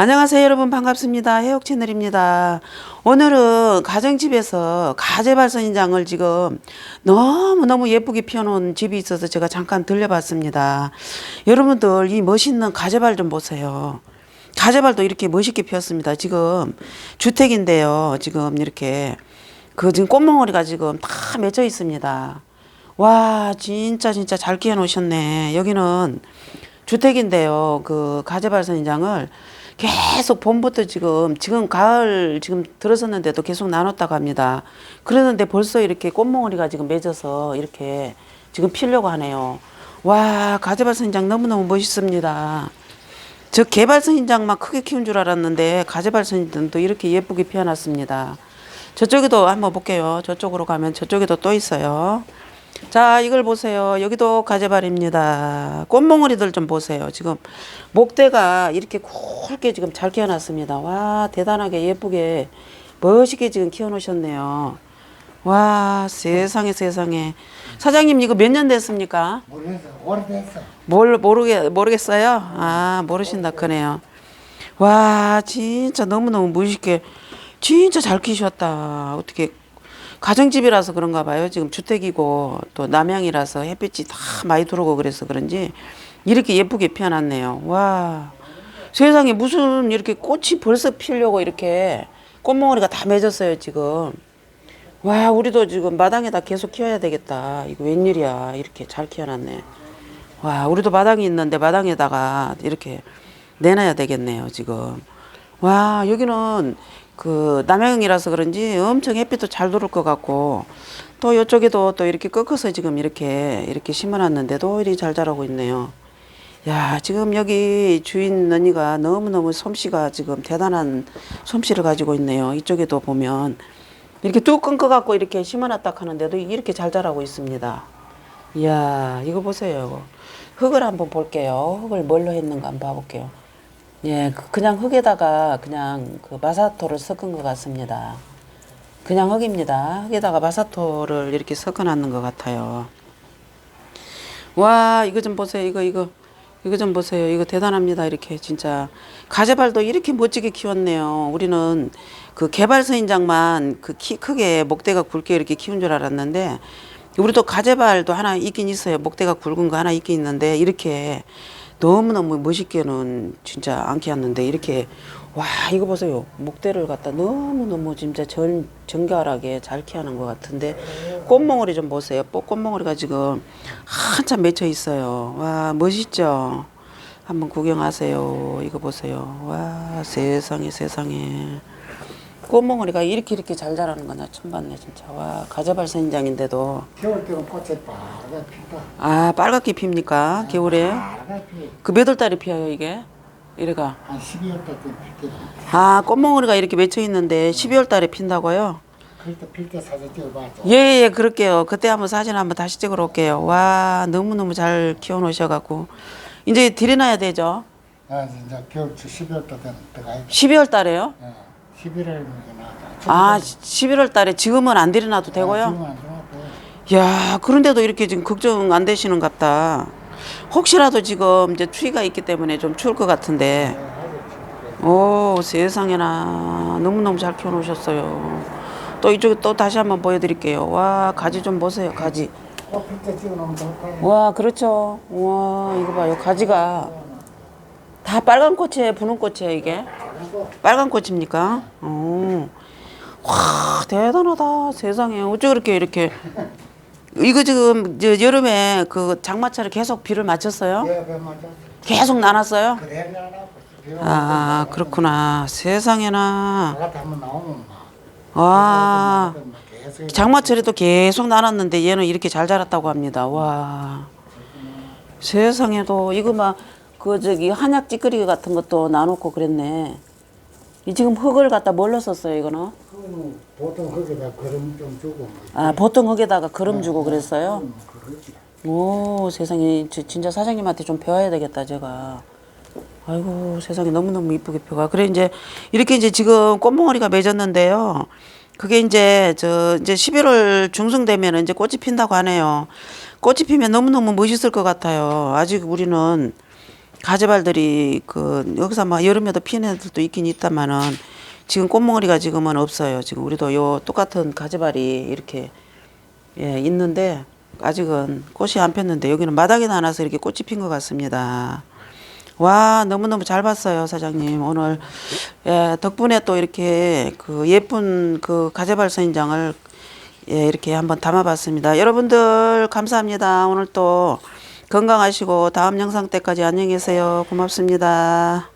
안녕하세요 여러분. 반갑습니다. 해옥 채널입니다. 오늘은 가정집에서 가재 발선인장을 지금 너무너무 예쁘게 피워놓은 집이 있어서 제가 잠깐 들려봤습니다. 여러분들 이 멋있는 가재발 좀 보세요. 가재발도 이렇게 멋있게 피웠습니다. 지금 주택인데요. 지금 이렇게 그 지금 꽃몽오리가 지금 다 맺혀 있습니다. 와 진짜 진짜 잘 키워 놓으셨네. 여기는 주택인데요. 그 가재발선인장을 계속 봄부터 지금 지금 가을 지금 들어섰는데도 계속 나눴다고 합니다. 그러는데 벌써 이렇게 꽃몽오리가 지금 맺어서 이렇게 지금 피려고 하네요. 와 가재발 선인장 너무너무 멋있습니다. 저 개발 선인장만 크게 키운 줄 알았는데 가재발 선인장도 이렇게 예쁘게 피어났습니다. 저쪽에도 한번 볼게요. 저쪽으로 가면 저쪽에도 또 있어요. 자, 이걸 보세요. 여기도 가재발입니다. 꽃몽오리들 좀 보세요. 지금 목대가 이렇게 굵게 지금 잘 키워놨습니다. 와, 대단하게 예쁘게 멋있게 지금 키워놓으셨네요. 와, 세상에 세상에. 사장님 이거 몇 년 됐습니까? 모르겠어. 오래됐어. 뭘 모르게 모르겠어요. 아 모르신다 크네요. 와 진짜 너무 너무 멋있게 진짜 잘 키셨다. 어떻게 가정집이라서 그런가 봐요. 지금 주택이고 또 남양이라서 햇빛이 다 많이 들어오고 그래서 그런지 이렇게 예쁘게 피어났네요. 와 세상에 무슨 이렇게 꽃이 벌써 피려고 이렇게 꽃몽오리가 다 맺었어요 지금. 와 우리도 지금 마당에다 계속 키워야 되겠다. 이거 웬일이야 이렇게 잘 키워놨네. 와, 우리도 마당이 있는데 마당에다가 이렇게 내놔야 되겠네요, 지금. 와, 여기는 그 남양이라서 그런지 엄청 햇빛도 잘 들어올 것 같고 또 이쪽에도 또 이렇게 꺾어서 지금 이렇게 이렇게 심어놨는데도 이리 잘 자라고 있네요. 야, 지금 여기 주인 언니가 너무너무 솜씨가 지금 대단한 솜씨를 가지고 있네요. 이쪽에도 보면 이렇게 뚝 끊겨갖고 이렇게 심어놨다 하는데도 이렇게 잘 자라고 있습니다. 이야, 이거 보세요. 흙을 한번 볼게요. 흙을 뭘로 했는가 한번 봐볼게요. 예, 그- 그냥 흙에다가 그냥 그 마사토를 섞은 것 같습니다. 그냥 흙입니다. 흙에다가 마사토를 이렇게 섞어 놨는 것 같아요. 와, 이거 좀 보세요. 이거, 이거. 이거 좀 보세요. 이거 대단합니다. 이렇게 진짜. 가재발도 이렇게 멋지게 키웠네요. 우리는 그 개발서인장만 그 키 크게 목대가 굵게 이렇게 키운 줄 알았는데 우리도 가재발도 하나 있긴 있어요. 목대가 굵은 거 하나 있긴 있는데 이렇게 너무너무 멋있게는 진짜 안 키웠는데 이렇게 와 이거 보세요. 목대를 갖다 너무너무 진짜 전, 정갈하게 잘 키우는 것 같은데 꽃몽오리 좀 보세요. 뽀- 꽃몽오리가 지금 한참 맺혀 있어요. 와 멋있죠? 한번 구경하세요. 이거 보세요. 와 세상에 세상에 꽃몽오리가 이렇게 이렇게 잘 자라는 거나 처음 봤네 진짜. 와 가재발 선인장인데도 겨울 때는 꽃이 빨갛게 핀다. 아 빨갛게 핍니까 겨울에? 빨갛게 그 몇 월 달에 피어요 이게? 이래가 한 12월 때쯤 필때 아 꽃몽오리가 이렇게 맺혀 있는데 12월 달에 핀다고요? 그때 필때 사진 찍어봤죠. 예예 그럴게요. 그때 한번 사진 한번 다시 찍으러 올게요. 와 너무 너무 잘 키워 놓으셔갖고 이제 들여놔야 되죠. 아 이제 겨울 12월 때 되는 때가 있 12월 달에요? 어, 11월 나왔다. 아 11월 달에 지금은 안 들여놔도 되고요. 안 들어왔대. 야 그런데도 이렇게 지금 걱정 안 되시는 갑다. 혹시라도 지금 이제 추위가 있기 때문에 좀 추울 것 같은데. 오 세상에나 너무너무 잘 키워놓으셨어요. 또 이쪽에 또 다시 한번 보여드릴게요. 와 가지 좀 보세요 가지. 와 그렇죠. 와 이거 봐요 가지가 다 빨간 꽃이에요 분홍 꽃이에요 이게 빨간 꽃입니까? 어. 와 대단하다 세상에 어째 그렇게 이렇게 이거 지금 저 여름에 그 장마철에 계속 비를 맞췄어요? 예. 계속 나눴어요? 아 그렇구나 세상에나. 와 장마철에도 계속 나눴는데 얘는 이렇게 잘 자랐다고 합니다. 와 세상에도 이거 막 그 저기 한약 찌꺼기 같은 것도 나놓고 그랬네. 이 지금 흙을 갖다 뭘로 썼어요 이거는? 그거는 보통 흙에다 거름 좀 주고 뭐아 보통 흙에다가 거름 주고 그랬어요. 음, 그러지. 오 세상에 저 진짜 사장님한테 좀 배워야 되겠다 제가. 아이고 세상에 너무 너무 이쁘게 펴가. 그래 이제 이렇게 이제 지금 꽃몽오리가 맺었는데요. 그게 이제 저 이제 11월 중순 되면 이제 꽃이 핀다고 하네요. 꽃이 피면 너무 너무 멋있을 것 같아요. 아직 우리는 가지발들이 그 여기서 막 여름에도 피는 애들도 있긴 있다마는 지금 꽃몽어리가 지금은 없어요. 지금 우리도 요 똑같은 가지발이 이렇게 예, 있는데 아직은 꽃이 안 폈는데 여기는 마당에 나눠서 이렇게 꽃이 핀 것 같습니다. 와 너무너무 잘 봤어요 사장님 오늘 예, 덕분에 또 이렇게 그 예쁜 그 가재발 선인장을 예, 이렇게 한번 담아봤습니다 여러분들 감사합니다 오늘 또 건강하시고 다음 영상 때까지 안녕히 계세요. 고맙습니다